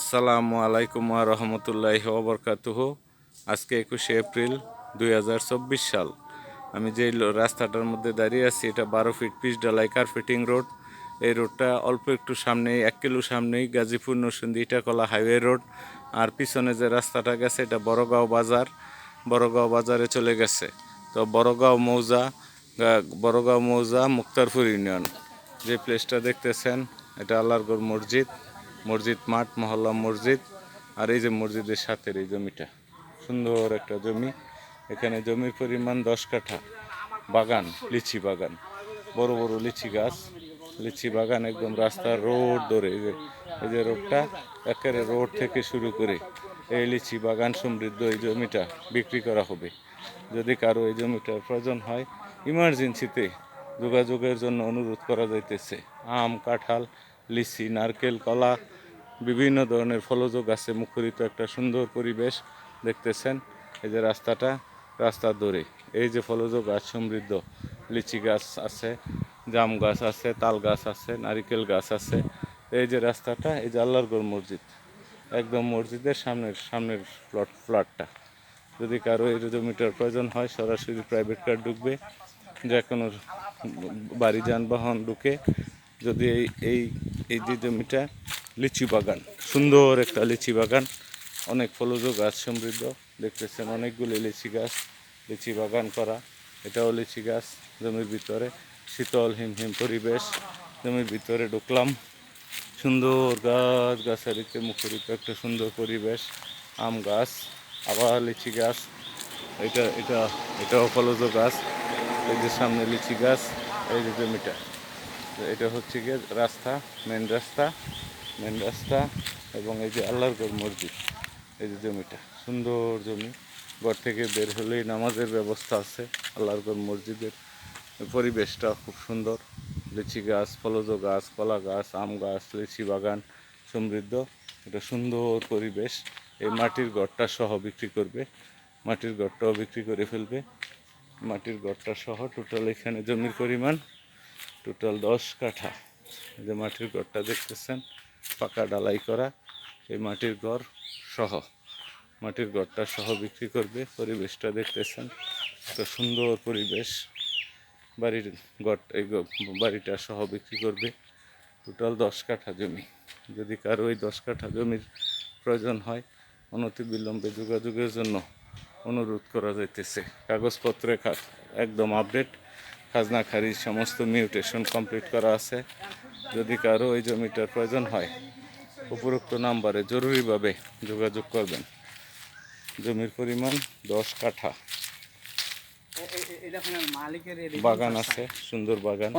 আসসালামু আলাইকুম রহমতুল্লাহ ওবরকাতুহ আজকে একুশে এপ্রিল দুই হাজার চব্বিশ সাল। আমি যে রাস্তাটার মধ্যে দাঁড়িয়ে আছি, এটা বারো ফিট পিচ ডালাই কার্পেটিং রোড। এই রোডটা অল্প একটু সামনেই, এক কিলো সামনেই গাজীপুর নরসিংদী ইটাকলা হাইওয়ে রোড। আর পিছনে যে রাস্তাটা গেছে, এটা বড়গাঁও বাজার। বড়গাঁও বাজারে চলে গেছে। তো বড়গাঁও মৌজা বড়গাঁও মৌজা মুক্তারপুর ইউনিয়ন। যে প্লেসটা দেখতেছেন, এটা আল্লাহরগড় মসজিদ। মসজিদ, মাঠ, মহল্লা মসজিদ আর এই যে মসজিদের সাথে এই জমিটা। সুন্দর একটা জমি। এখানে জমির পরিমাণ দশ কাঠা। বাগান, লিচি বাগান। বড় বড় লিচি গাছ। লিচি বাগান একদম রাস্তার রোড ধরে। এই যে এই যে রোডটা একেবারে রোড থেকে শুরু করে এই লিচি বাগান সমৃদ্ধ এই জমিটা বিক্রি করা হবে। যদি কারও এই জমিটার প্রয়োজন হয় ইমার্জেন্সিতে যোগাযোগের জন্য অনুরোধ করা যাইতেছে। আম, কাঁঠাল লিচি, নারকেল, কলা, বিভিন্ন ধরনের ফলজ গাছে মুখরিত একটা সুন্দর পরিবেশ দেখতেছেন। এই যে রাস্তাটা, রাস্তার দূরে এই যে ফলজ গাছ, সমৃদ্ধ লিচি গাছ আছে, জাম গাছ আছে, তাল গাছ আছে, নারিকেল গাছ আছে। এই যে রাস্তাটা, এই যে আল্লাহরগড় মসজিদ। একদম মসজিদের সামনের সামনের প্লট ফ্ল্যাটটা যদি কারও এই জমিটার প্রয়োজন হয়, সরাসরি প্রাইভেট কার ঢুকবে। যে কোনো বাড়ি যানবাহন ঢুকে যদি এই এই এই যে জমিটা লিচি বাগান, সুন্দর একটা লিচি বাগান, অনেক ফলজ গাছ সমৃদ্ধ, দেখতেছেন অনেকগুলি লিচি গাছ, লিচি বাগান করা, এটাও লিচি গাছ জমির ভিতরে, শীতল হিম হিম পরিবেশ, জমির ভিতরে ঢুকলাম, সুন্দর গাছ গাছালিতে মুখরিত একটা সুন্দর পরিবেশ, আম গাছ, আবার লিচি গাছ, এটা এটা, এটাও ফলজ গাছ, এই যে সামনে লিচি গাছ, এই যে জমিটা। তো এটা হচ্ছে গিয়ে রাস্তা মেন রাস্তা মেন রাস্তা এবং এই যে আল্লাহরগড় মসজিদ, এই যে জমিটা। সুন্দর জমি। ঘর থেকে বের হলেই নামাজের ব্যবস্থা আছে আল্লাহরগড় মসজিদের। পরিবেশটা খুব সুন্দর। লিচি গাছ, ফলজ গাছ, কলা গাছ, আম গাছ, লিচি বাগান সমৃদ্ধ। এটা সুন্দর পরিবেশ। এই মাটির ঘরটা সহ বিক্রি করবে। মাটির ঘরটাও বিক্রি করে ফেলবে। মাটির ঘরটা সহ টোটাল এখানে জমির পরিমাণ টোটাল দশ কাঠা। যে মাটির ঘরটা দেখতেছেন, পাকা ডালাই করা, এই মাটির ঘর সহ। মাটির ঘরটা সহ বিক্রি করবে, পরিবেশটা দেখতেছেন, একটা সুন্দর পরিবেশ। বাড়ির ঘর, এই বাড়িটা সহ বিক্রি করবে, টোটাল দশ কাঠা জমি। যদি কারও ওই দশ কাঠা জমির প্রয়োজন হয়, অনতি বিলম্বে যোগাযোগের জন্য অনুরোধ করা যাইতেছে। কাগজপত্রে একদম আপডেট খাজনা খারিজ সমস্ত মিউটেশন কমপ্লিট করা আছে। যদি কারও ওই জমিটার প্রয়োজন হয় উপরোক্ত নাম্বারে জরুরিভাবে যোগাযোগ করবেন। জমির পরিমাণ দশ কাঠা। বাগান আছে সুন্দর বাগান।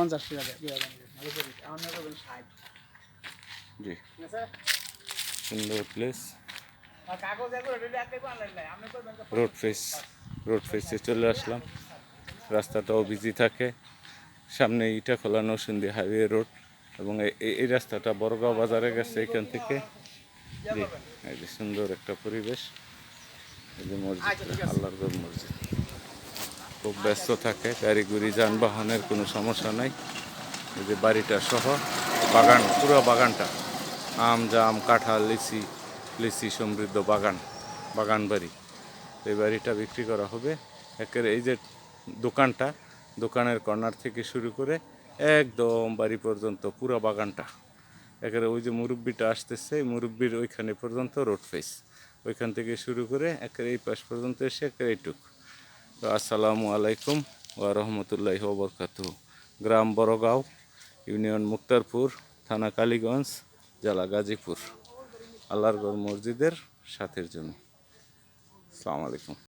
জি। সুন্দর প্লেস রোড ফেস রোড ফেসে চলে আসলাম। রাস্তাটাও বিজি থাকে। সামনে ইটা খোলা নরসিংদী হাইওয়ে রোড এবং এই- রাস্তাটা বড়গাঁও বাজারে গেছে এখান থেকে। সুন্দর একটা পরিবেশ। এই যে মসজিদ, আল্লাহর মসজিদ। খুব ব্যস্ত থাকে গাড়ি গুড়ি যানবাহনের কোনো সমস্যা নাই। এই যে বাড়িটা সহ, বাগান, পুরো বাগানটা। আম, জাম, কাঁঠাল, লিচি লিচি সমৃদ্ধ বাগান বাগান বাড়ি। এই বাড়িটা বিক্রি করা হবে। একের এই যে দোকানটা, দোকানের কর্নার থেকে শুরু করে একদম বাড়ি পর্যন্ত পুরো বাগানটা। একেবারে ওই যে মুরব্বিটা আসতেছে মুরব্বির ওইখানে পর্যন্ত রোড ফেস ওইখান থেকে শুরু করে একেবারে এই পাশ পর্যন্ত এসে একেবারে এইটুক তো আসসালামু আলাইকুম ওয়া রহমতুল্লাহ ওবরকাতু গ্রাম বড়গাঁও, ইউনিয়ন মুক্তারপুর, থানা কালীগঞ্জ, জেলা গাজীপুর। আল্লাহরগড় মসজিদের সাথের জমি আসসালামু আলাইকুম।